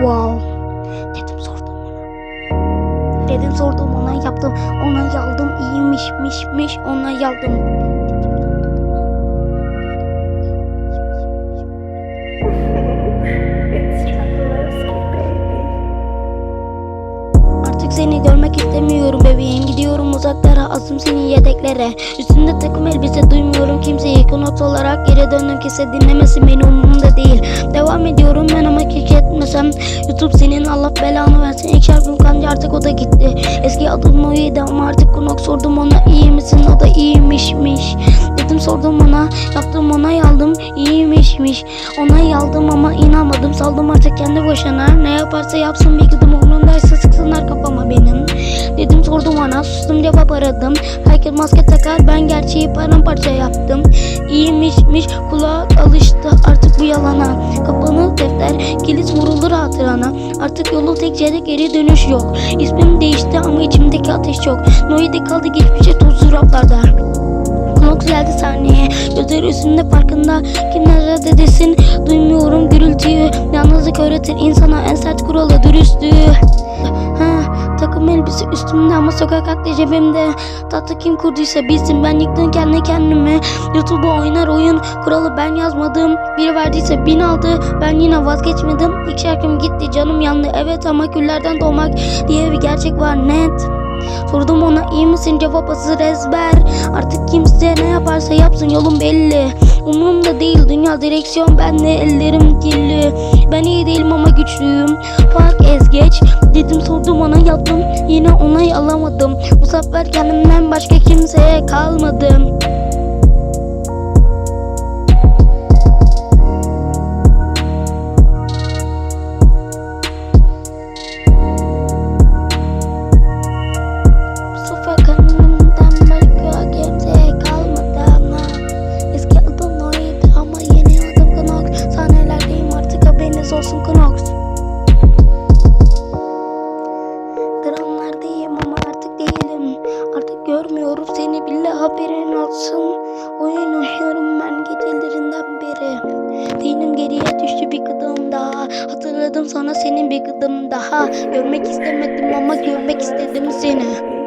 Wow. Dedim sordum ona. Dedim sordum ona yaptım. Ona yaldım iyiymiş miş miş ona yaldım. Artık seni görmek istemiyorum bebeğim Gidiyorum uzaklara azım senin yedeklere Üstünde takım elbise duymuyorum kimseyi Konut olarak geri döndüm kimse dinlemesin beni umurumda değil Devam ama keşke etmesem Youtube senin Allah belanı versin. İlk şarkım kanca artık o da gitti. Eski adım Noy'ydi ama artık konuk sordum ona iyi misin? O da iyiymişmiş. Dedim sordum ona yaptım ona yaldım iyiymişmiş. Ona yaldım ama inanmadım. Saldım artık kendi başına. Ne yaparsa yapsın bir gıdım umurumdaysa sıksınlar kafama benim. Dedim sordum ona sustum cevap aradım. Herkes maske takar ben gerçeği paramparça yaptım. İyiymişmiş. Kulak alıştı artık bu yalana. Kapanır defter kilit vurulur hatırana Artık yolu tek yere geri dönüş yok. İsmim değişti ama içimdeki ateş çok. Noide kaldı geçmişe tuzlu raflarda Knox geldi sahneye Gözleri üstünde farkında. Kim nerede desin Duymuyorum gürültüyü. Yalnızlık öğretir insana en sert kuralı dürüstlüğü elbise üstümde ama sokak aklı cebimde. Tatlı kim kurduysa bilsin ben yıktım kendi kendime Youtube'u oynar oyun kuralı ben yazmadım. Biri verdiyse bin aldı ben yine vazgeçmedim. İlk şarkım gitti canım yandı. Evet ama küllerden doğmak diye bir gerçek var net. Sordum ona iyi misin? cevap hazır ezber. Artık kimse ne yaparsa yapsın yolum belli. Umurumda değil dünya direksiyon ben de ellerim kirli. Ben iyi değilim ama güçlüyüm. Fark ez geç Dedim sordum ona yaptım. Yine onay alamadım. Bu sefer kendimden başka kimseye kalmadım haberin olsun. Oyun oynuyorum ben gecelerinden beri. Zihnim geriye düştü bir gıdım daha. Hatırladım sonra senin bir gıdım daha. Görmek istemedim ama görmek istedim seni